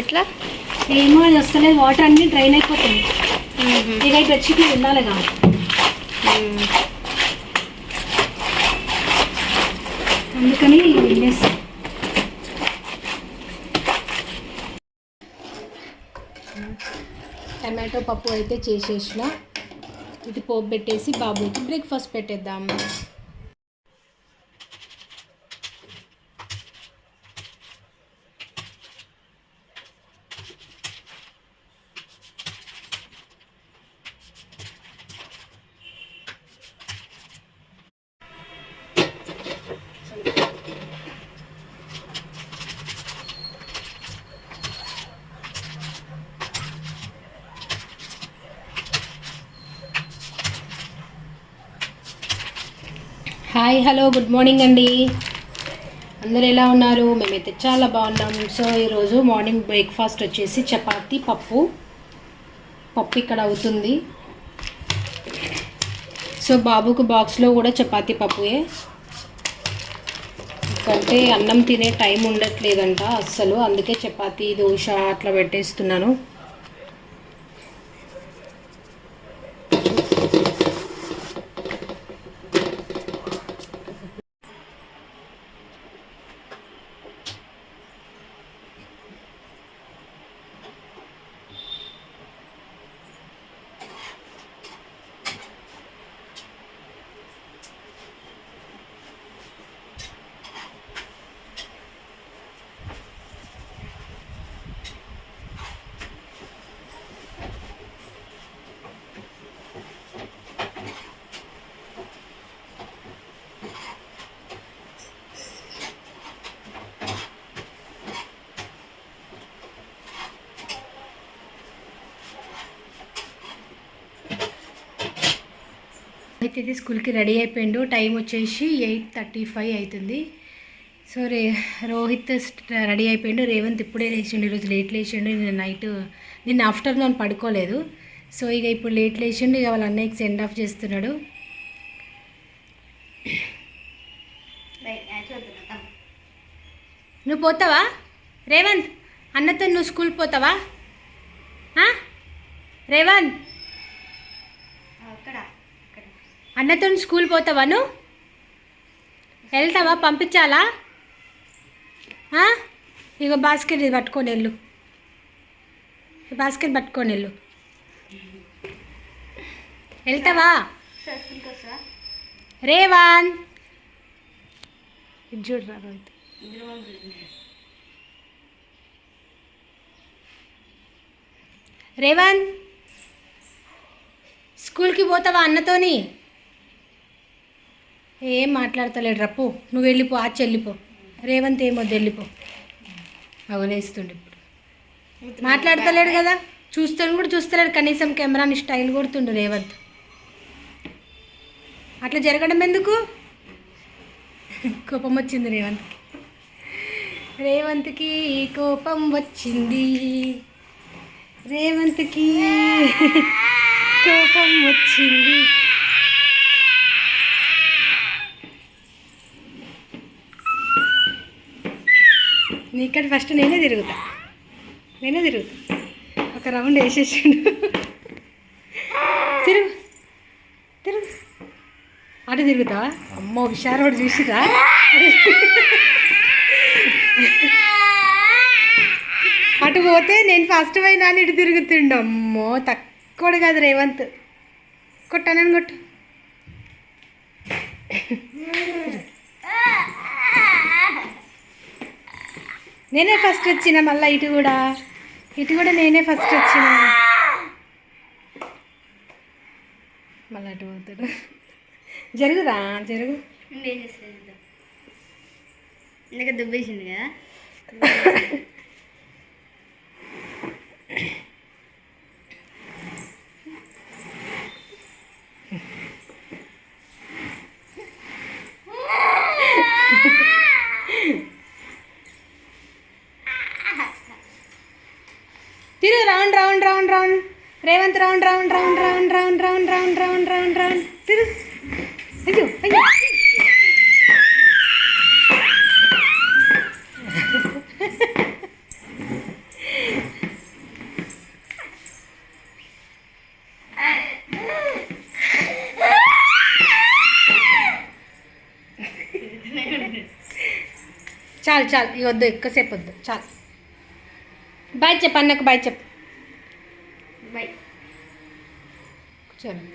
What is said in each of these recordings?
ఎట్లా? ఏమో అది వస్తలేదు. వాటర్ అన్ని డ్రైన్ అయిపోతుంది. ఇక బెడ్షీట్లు ఉండాలిగా మ్మ్. అందుకని వెళ్ళేసి టమాటో పప్పు అయితే చేసేసిన. ఇది పోపు పెట్టేసి బాబుకి బ్రేక్ఫాస్ట్ పెట్టేద్దాం. హాయ్ హలో గుడ్ మార్నింగ్ అండి. అందరు ఎలా ఉన్నారు? మేమైతే చాలా బాగున్నాం. సో ఈరోజు మార్నింగ్ బ్రేక్ఫాస్ట్ వచ్చేసి చపాతి పప్పు. పప్పు ఇక్కడ అవుతుంది. సో బాబుకు బాక్స్లో కూడా చపాతి పప్పుయే. ఎందుకంటే అన్నం తినే టైం ఉండట్లేదంట అస్సలు. అందుకే చపాతి దోశ అట్లా పెట్టేస్తున్నాను. అయితే ఇది స్కూల్కి రెడీ అయిపోయిండు. టైం వచ్చేసి ఎయిట్ థర్టీ ఫైవ్ అవుతుంది. సో రే రోహిత్ రెడీ అయిపోయిండు. రేవంత్ ఇప్పుడే లేచిండు. ఈరోజు లేట్ లేచిండు. నిన్న నైట్ నిన్న ఆఫ్టర్నూన్ పడుకోలేదు. సో ఇక ఇప్పుడు లేట్ లేచిండు. ఇక వాళ్ళ అన్నయ్యకి సెండ్ ఆఫ్ చేస్తున్నాడు. నువ్వు పోతావా? రేవంత్ అన్నతో నువ్వు స్కూల్ పోతావా? రేవంత్ అన్నతో స్కూల్ పోతావా నువ్వు? వెళ్తావా? పంపించాలా? ఇగో బాస్కెట్ ఇది పట్టుకొని వెళ్ళు. బాస్కెట్ పట్టుకొని వెళ్ళు. వెళ్తావా? రేవాన్. ఇది చూడరా రోహిత్ రేవాన్. స్కూల్కి పోతావా అన్నతోని? ఏం మాట్లాడతలేడు రప్పు నువ్వు వెళ్ళిపో ఆ చెల్లిపో. రేవంత్ ఏమొద్దు వెళ్ళిపో అవలేస్తుండు ఇప్పుడు. మాట్లాడతలేడు కదా? చూస్తాను కూడా చూస్తలేడు. కనీసం కెమెరాని స్టైల్ కొడుతుండు రేవంత్. అట్లా జరగడం ఎందుకు? కోపం వచ్చింది రేవంత్కి రేవంత్కి కోపం వచ్చింది. రేవంత్కి కోపం వచ్చింది. నీకటి ఫస్ట్ నేనే తిరుగుతా. నేనే తిరుగుతా. ఒక రౌండ్ వేసేసిండు. తిరుగు. తిరుగు. అటు తిరుగుతావా? అమ్మో హుషారోడు చూసిరా? అటు పోతే నేను ఫస్ట్ పోయినా అని ఇటు తిరుగుతుండు. అమ్మో తక్కువ కాదు రేవంత్. కొట్టానని కొట్టు. నేనే ఫస్ట్ వచ్చిన మళ్ళీ ఇటు కూడా. ఇటు కూడా నేనే ఫస్ట్ వచ్చిన. మళ్ళీ అటు పోతాడు. జరుగురా జరుగు. ఇందాక దుబ్బేసింది కదా. Round round round round Revanth round round round round round round round round round round తిరు అయ్యో అయ్యో చాలు చాలు ఇక వద్దు ఎక్కువసేపు వద్దు చాలు బాయ్ చెప్పు అన్నకు బాయ్ చెప్పు బై కూర్చోండి.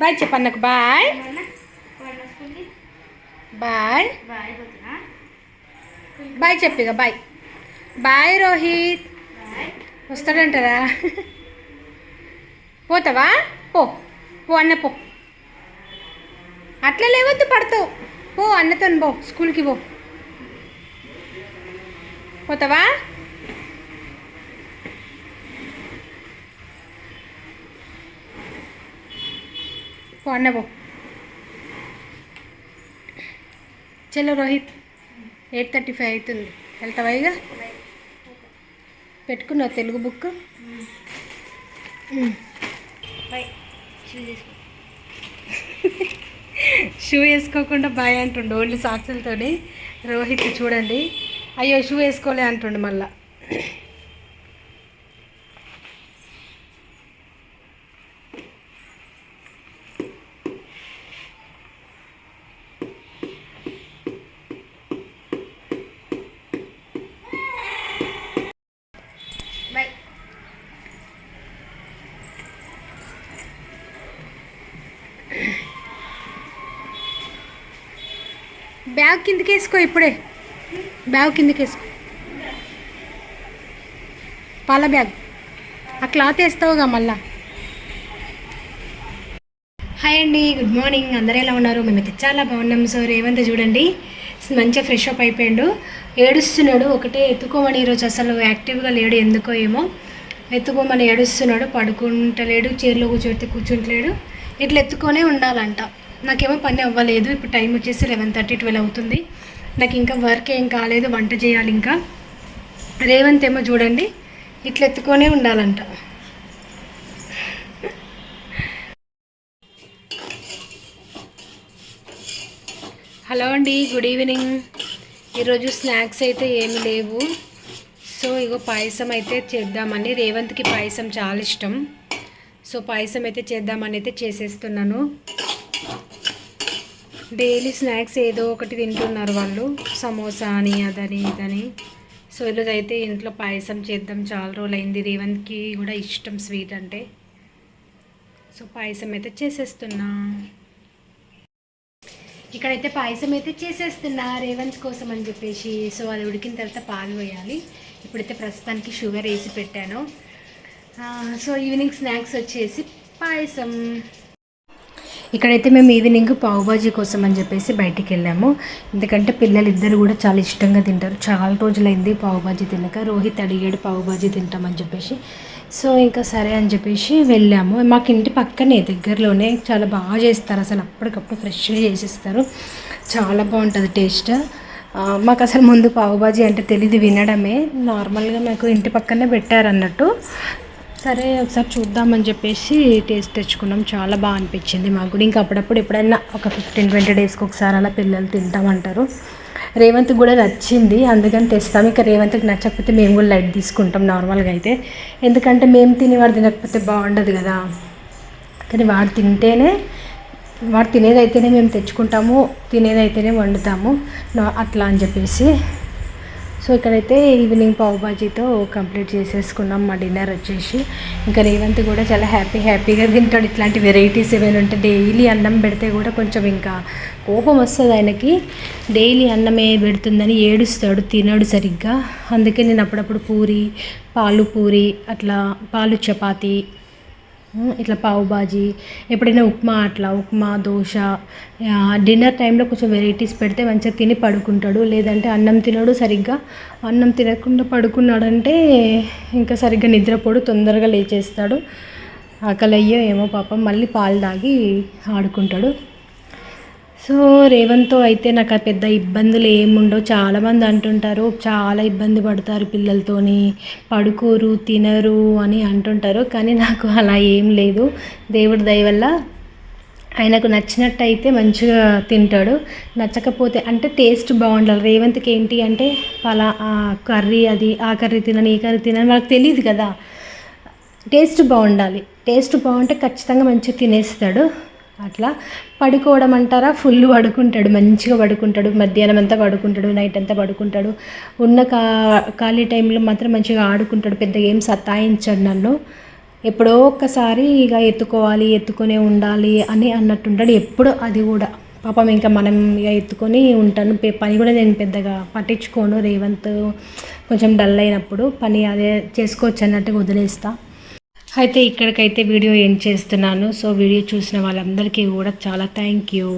బాయ్ చెప్పు అన్నకు బాయ్ బాయ్ బాయ్ పోతున్నా bye bye bye Rohit bye వస్తాడంటారా? పోతావా? పో. పో అన్న పో. అట్లా లేవద్దు పడతావు. పో అన్నతో పో. స్కూల్కి పో. పోతావా? పో అన్న పో చలో రోహిత్ ఎయిట్ థర్టీ ఫైవ్ అవుతుంది. వెళ్తావా ఇక? పెట్టుకున్నావు తెలుగు బుక్ బై షూ వేసుకోకుండా బాయ్ అంటుండు ఓన్లీ సాక్సులతోని. రోహిత్ చూడండి. అయ్యో షూ వేసుకోలే అంటుండు మళ్ళీ. బ్యాగ్ కిందకి వేసుకో ఇప్పుడే. బ్యాగ్ కిందకి వేసుకో పాల బ్యాగ్. ఆ క్లాత్ వేస్తావుగా మళ్ళా. హాయ్ అండి గుడ్ మార్నింగ్. అందరూ ఎలా ఉన్నారు? మేమైతే చాలా బాగున్నాం. సో రేవంత్ చూడండి మంచిగా ఫ్రెష్ అప్ అయిపోయాడు. ఏడుస్తున్నాడు. ఒకటే ఎత్తుకోమని ఈరోజు అసలు యాక్టివ్గా లేడు ఎందుకో ఏమో. ఎత్తుకోమని ఏడుస్తున్నాడు. పడుకుంటలేడు. చైర్లో కూర్చోబెడితే కూర్చుంటలేడు. ఇట్లా ఎత్తుకొనే ఉండాలంట. నాకేమో పని అవ్వలేదు. ఇప్పుడు టైం వచ్చేసి లెవెన్ థర్టీ ట్వెల్వ్ అవుతుంది. నాకు ఇంకా వర్క్ ఏం కాలేదు వంట చేయాలి ఇంకా. రేవంత్ ఏమో చూడండి ఇట్లా ఎత్తుకొనే ఉండాలంట. హలో అండి గుడ్ ఈవినింగ్. ఈరోజు స్నాక్స్ అయితే ఏమి లేవు. సో ఇగో పాయసం అయితే చేద్దామని రేవంత్కి పాయసం చాలా ఇష్టం. సో పాయసం అయితే చేద్దామని అయితే చేసేస్తున్నాను. డైలీ స్నాక్స్ ఏదో ఒకటి తింటున్నారు వాళ్ళు. సమోసా అని అదని ఇదని. సో ఈరోజు అయితే ఇంట్లో పాయసం చేద్దాం. చాలా రోజులు అయింది రేవంత్కి కూడా ఇష్టం స్వీట్ అంటే. సో పాయసం అయితే చేసేస్తున్నా. ఇక్కడైతే పాయసం అయితే చేసేస్తున్నా రేవంత్ కోసం అని చెప్పేసి. సో అది ఉడికిన తర్వాత పాలు వేయాలి. ఇప్పుడైతే ప్రస్తుతానికి షుగర్ వేసి పెట్టాను. సో ఈవినింగ్ స్నాక్స్ వచ్చేసి పాయసం. ఇక్కడైతే మేము ఈవినింగ్ పావుబాజీ కోసం అని చెప్పేసి బయటికి వెళ్ళాము. ఎందుకంటే పిల్లలు ఇద్దరు కూడా చాలా ఇష్టంగా తింటారు. చాలా రోజులైంది పావుబాజీ తినక. రోహిత్ అడిగాడు పావుబాజీ తింటామని చెప్పేసి. సో ఇంకా సరే అని చెప్పేసి వెళ్ళాము. మాకు ఇంటి పక్కనే దగ్గరలోనే చాలా బాగా చేస్తారు. అసలు అప్పటికప్పుడు ఫ్రెష్గా చేసిస్తారు. చాలా బాగుంటుంది టేస్ట్. మాకు అసలు ముందు పావుబాజీ అంటే తెలియదు వినడమే. నార్మల్గా మాకు ఇంటి పక్కనే పెట్టారు అన్నట్టు సరే ఒకసారి చూద్దామని చెప్పేసి టేస్ట్ తెచ్చుకున్నాం. చాలా బాగా అనిపించింది మాకు కూడా. ఇంకా అప్పుడప్పుడు ఎప్పుడైనా ఒక ఫిఫ్టీన్ ట్వంటీ డేస్కి ఒకసారి అలా పిల్లలు తింటామంటారు. రేవంత్ కూడా నచ్చింది అందుకని తెస్తాం. ఇక రేవంత్కి నచ్చకపోతే మేము కూడా లైట్ తీసుకుంటాం నార్మల్గా అయితే. ఎందుకంటే మేము తిని వాడు తినకపోతే బాగుండదు కదా. కానీ వాడు తింటేనే వాడు తినేదైతేనే మేము తెచ్చుకుంటాము తినేదైతేనే వండుతాము. అట్లా అని చెప్పేసి సో ఇక్కడైతే ఈవినింగ్ పావు బాజీతో కంప్లీట్ చేసేసుకున్నాం. మా డిన్నర్ వచ్చేసి ఇంకా రేవంత్ కూడా చాలా హ్యాపీ హ్యాపీగా తింటాడు. ఇట్లాంటి వెరైటీస్ ఏమైనా ఉంటే డైలీ అన్నం పెడితే కూడా కొంచెం ఇంకా కోపం వస్తుంది ఆయనకి. డైలీ అన్నమే పెడుతుందని ఏడుస్తాడు తినడు సరిగ్గా. అందుకే నేను అప్పుడప్పుడు పూరి పాలు పూరి అట్లా పాలు చపాతి ఇట్లా పావు బాజీ ఎప్పుడైనా ఉప్మా అట్లా ఉప్మా దోశ డిన్నర్ టైంలో కొంచెం వెరైటీస్ పెడితే మంచిగా తిని పడుకుంటాడు. లేదంటే అన్నం తినడు సరిగ్గా. అన్నం తినకుండా పడుకున్నాడంటే ఇంకా సరిగ్గా నిద్రపోడు తొందరగా లేచేస్తాడు. ఆకలి అయ్యో ఏమో పాపం మళ్ళీ పాలు తాగి ఆడుకుంటాడు. సో రేవంత్తో అయితే నాకు ఆ పెద్ద ఇబ్బందులు ఏముండవు చాలామంది అంటుంటారు చాలా ఇబ్బంది పడతారు పిల్లలతోని పడుకోరు తినరు అని అంటుంటారు. కానీ నాకు అలా ఏం లేదు. దేవుడి దయ వల్ల ఆయనకు నచ్చినట్టయితే మంచిగా తింటాడు. నచ్చకపోతే అంటే టేస్ట్ బాగుండాలి రేవంత్కి ఏంటి అంటే పలా కర్రీ అది ఆ కర్రీ తినని ఈ కర్రీ తినని వాళ్ళకి తెలియదు కదా. టేస్ట్ బాగుండాలి. టేస్ట్ బాగుంటే ఖచ్చితంగా మంచిగా తినేస్తాడు. అట్లా పడుకోవడం అంటారా? ఫుల్ పడుకుంటాడు మంచిగా పడుకుంటాడు మధ్యాహ్నం అంతా పడుకుంటాడు నైట్ అంతా పడుకుంటాడు. ఉన్న కా ఖాళీ టైంలో మాత్రం మంచిగా ఆడుకుంటాడు పెద్ద ఏం సతాయించాడు నన్ను. ఎప్పుడో ఒక్కసారి ఇక ఎత్తుకోవాలి ఎత్తుకొనే ఉండాలి అని అన్నట్టుంటాడు. ఎప్పుడు అది కూడా. పాపం ఇంకా మనం ఇక ఎత్తుకొని ఉంటాను. పని కూడా నేను పెద్దగా పట్టించుకోను. రేవంత్ కొంచెం డల్ అయినప్పుడు పని అదే చేసుకోవచ్చు అన్నట్టుగా వదిలేస్తాను అయితే ఇక్కడికైతే వీడియో ఎండ్ చేస్తున్నాను. సో వీడియో చూసిన వాళ్ళందరికీ కూడా చాలా థ్యాంక్ యూ.